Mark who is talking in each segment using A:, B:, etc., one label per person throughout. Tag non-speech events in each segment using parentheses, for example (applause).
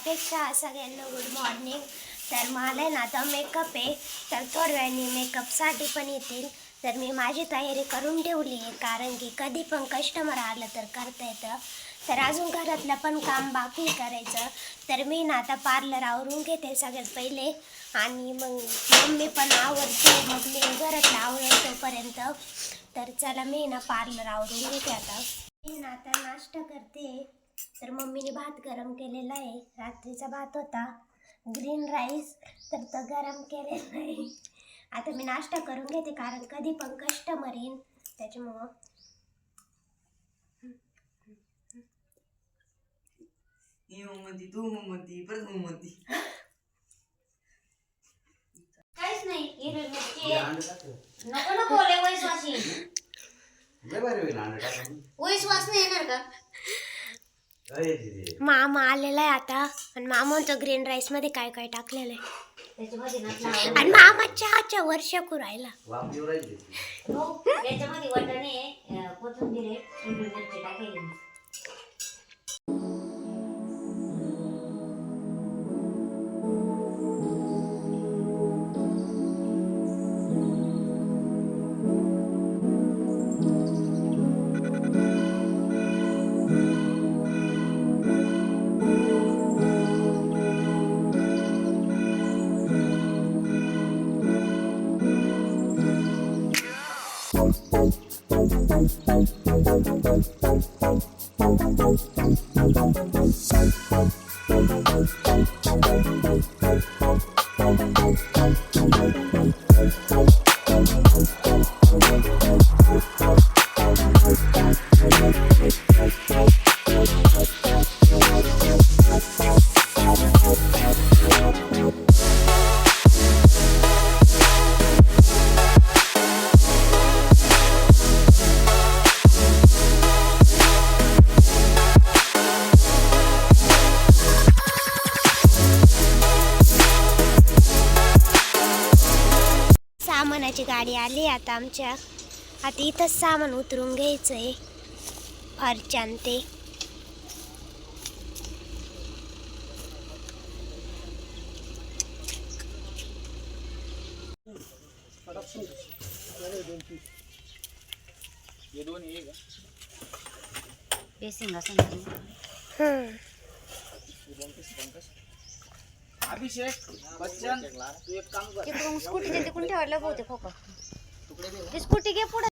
A: सकाळपेक्षा सगळ्यांना good morning तर मला आहे ना आता मेकअप आहे. तर थोड्या वेळाने मेकअपसाठी पण येतील. तर मी माझी तयारी करून ठेवली आहे. कारण की कधी पण कस्टमर आलं तर करता येतं. तर अजून घरातलं पण काम बाकी करायचं. तर मी ना आता पार्लर आवरून घेते सगळ्यात पहिले. आणि मग मम्मी पण आवडते मग मी घरातलं आवडेल तोपर्यंत. तर चला मी ना पार्लर आवरून घेते आता. मी ना आता नाश्ता करते. तर मम्मीने भात गरम केलेला आहे. रात्रीचा भात होता. ग्रीन राईस तर तो गरम केलेला आहे. आता मी नाश्ता करून घेते कारण कधी पण कस्टमर येईन. त्याच्यामुळं.
B: ही तू परत
C: काहीच नाही. हिरवी मिरची आहे. नको नको लय वैश्वासी वैश्वास नाही येणार का?
A: मामा आलेला आहे आता. आणि मामा म्हणतो ग्रीन राईसमध्ये काय काय टाकलेलं आहे. आणि मामा चहाच्या वर्ष राहिला.
C: हो याच्यामध्ये वाटाणे कोथिंबीर आहे. हिरवी
A: सामानाची गाडी आली आता आमच्या आता इथंच सामान उतरून घ्यायचं आहे फरच्यान ते.
C: बेसिंग असं
A: हम्म.
B: अभिषेक बच्चन तू एक काम कर.
C: स्कूटी ते तिकडून ठेवायला बहुते खोका. ती स्कूटी घे पुढे.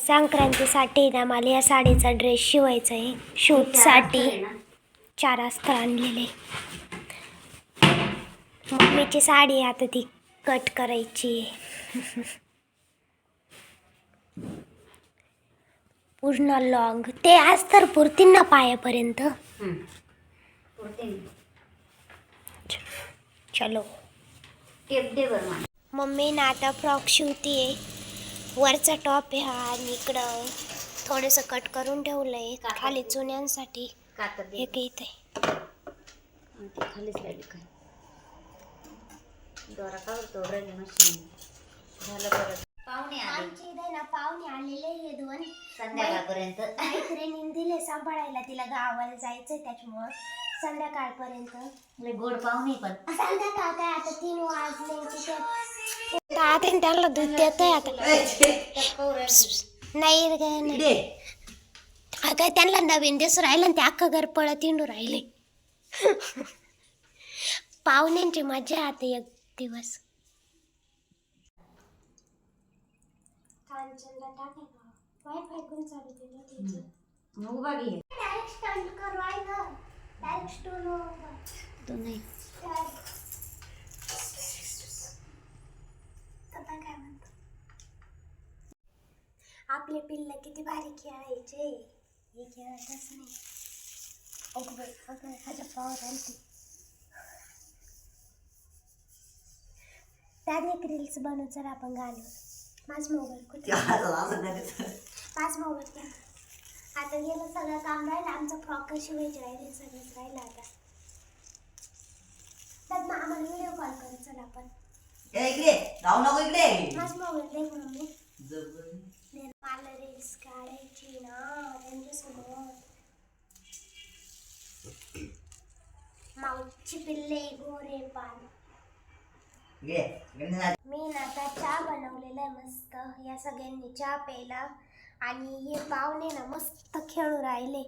A: संक्रांतीसाठी ना मला या साडीचा ड्रेस शिवायचा आहे. शूटसाठी चार अस्तर आणलेले. मम्मीची साडी आता ती कट करायची. पूर्ण लॉंग ते अस्तर पुरतील ना पायापर्यंत चलो. मम्मी ना आता फ्रॉक शिवतीये. वरचा टॉप आहे हा आणि इकडं थोडंसं कट करून ठेवलं आहे खाली चुन्यांसाठी. एक इथे.
C: खालीच राहिली काय दोरा का तो राहिली मशीन झालं परत. पाहुणे
A: इथे ना पाहुणे आलेले हे दोन.
C: संध्याकाळपर्यंत.
A: दिले सांभाळायला तिला गावाला जायचंय त्याच्यामुळं. संध्याकाळपर्यंत.
C: लय गोड पाहुणे पण.
A: संध्याकाळ काय आता तीन वाजले तिथे आता त्यांना दूध देतोय आता. नाही रे काय नाही. अगं त्यांना नवीन दिवस राहिलं आणि ते अख्खं घर पळत इंडू राहिले. पाहुण्यांची मजा आता एक दिवस.
C: उभा घे.
A: आपले पिल्ल किती भारी खेळायचे. हे खेळतच नाही. पावर त्याने एक रील्स बनवत जर आपण गाणं माझ मोबाईल कुठे? पाच मोबाईल आता गेलं सगळं काम राहिलं आमचं फ्रॉक शिवायचे राहिले सगळंच राहिलं आता. त्यात मग आम्हाला व्हिडिओ कॉल करू चल आपण.
D: ए, इकडे राहू नको इकडे
A: माझ मोबाईल दे. दे. मला रील्स काढायची ना त्यांच्यासमोर. माऊची पिल्ले गोरे पान. मी ना आता चहा बनवलेला आहे मस्त. या सगळ्यांनी चहा प्यायला. आणि हे पाहुणे ना मस्त खेळू राहिले.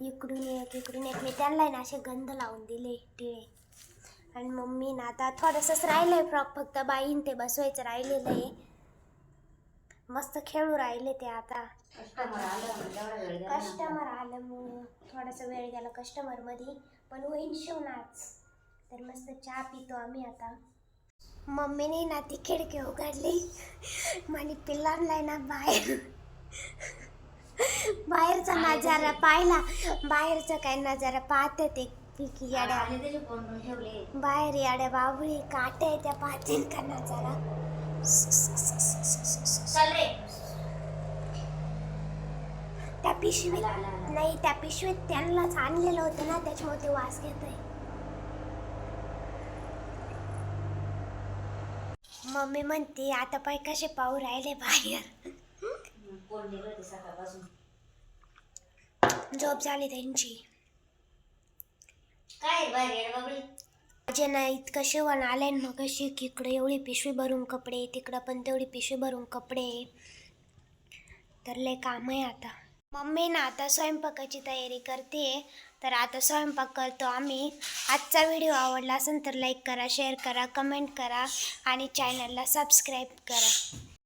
A: इकडून एक इकडून एक. मी त्यांना ना असे गंध लावून दिले टिळे. आणि मम्मी ना आता थोडंसंच राहिलं आहे फ्रॉक फक्त बाईन ते बसवायचं राहिलेलं आहे. मस्त खेळू राहिले ते आता.
C: कस्टमर आलं म्हणून
A: मग थोडासा वेळ गेला कस्टमरमध्ये पण होईल शिवणाच तर मस्त चहा पितो आम्ही आता. मम्मीने ना ती खिडकी उघडली. (laughs) आणि पिल्लांना ना बाहेर. बाहेरचा नजारा पाहिला. बाहेरचा काय नजारा पाहते ते पिकी याड्या. बाहेर याड्या बाबळी काटे त्या पाहतील का नजारा? त्या पिशवीत. नाही त्या पिशवीत त्यांनाच आणलेलं होतं ना त्याच्यामुळे ते वास घेत आहे मम्मी म्हणते आता पाय कसे पाहू राहिले बाहेर.
C: कोण सकाळपासून
A: झोप झाली त्यांची
C: काय बाहेर
A: माझे ना इतकं शिवण आले मग कशी इकडे एवढी पिशवी भरून कपडे तिकडं पण तेवढी पिशवी भरून कपडे. तर लय काम आहे आता. मम्मी ना आता स्वयंपाकाची तयारी करते. तर आता स्वयंपाक करतो आम्ही. आजचा व्हिडिओ आवडला असेल तर लाईक करा शेअर करा कमेंट करा आणि चॅनलला सबस्क्राईब करा.